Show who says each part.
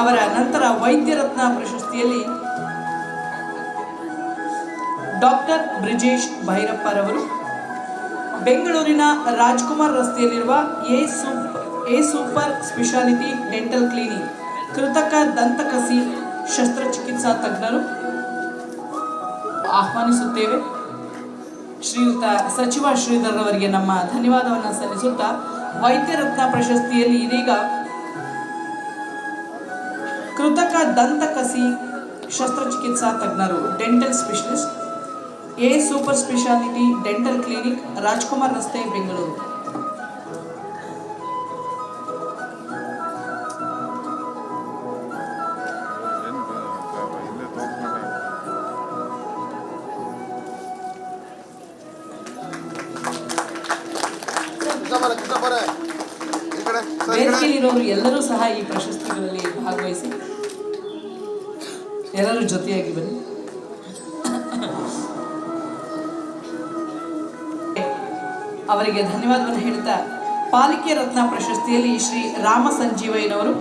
Speaker 1: ಅವರ ನಂತರ ವೈದ್ಯರತ್ನ ಪ್ರಶಸ್ತಿಯಲ್ಲಿ ಡಾಕ್ಟರ್ ಬ್ರಿಜೇಶ್ ಭೈರಪ್ಪರವರು ಬೆಂಗಳೂರಿನ ರಾಜ್ಕುಮಾರ್ ರಸ್ತೆಯಲ್ಲಿರುವ a soup, a super speciality dental clinic, ಕೃತಕ ದಂತಕಸಿ ಶಸ್ತ್ರಚಿಕಿತ್ಸಾ ತಜ್ಞರು ಆಹ್ವಾನಿಸುತ್ತೇವೆ. ಶ್ರೀಯುತ ಸಚಿವ ಶ್ರೀಧರ್ ಅವರಿಗೆ ನಮ್ಮ ಧನ್ಯವಾದವನ್ನು ಸಲ್ಲಿಸುತ್ತಾ ವೈದ್ಯರತ್ನ ಪ್ರಶಸ್ತಿಯಲ್ಲಿ ಇದೀಗ ಕೃತಕ ದಂತಕಸಿ ಶಸ್ತ್ರಚಿಕಿತ್ಸಾ ತಜ್ಞರು dental specialist a super speciality dental clinic Rajkumar ರಸ್ತೆ ಬೆಂಗಳೂರು. ವೇದಿಕೆಯಲ್ಲಿರೋರು ಎಲ್ಲರೂ ಸಹ ಈ ಪ್ರಶಸ್ತಿಗಳಲ್ಲಿ ಭಾಗವಹಿಸಿ ಎಲ್ಲರೂ ಜೊತೆಯಾಗಿ ಬನ್ನಿ. ಅವರಿಗೆ ಧನ್ಯವಾದವನ್ನು ಹೇಳ್ತಾ ಪಾಲಿಕೆ ರತ್ನ ಪ್ರಶಸ್ತಿಯಲ್ಲಿ ಶ್ರೀ ರಾಮ ಸಂಜೀವಯ್ಯನವರು.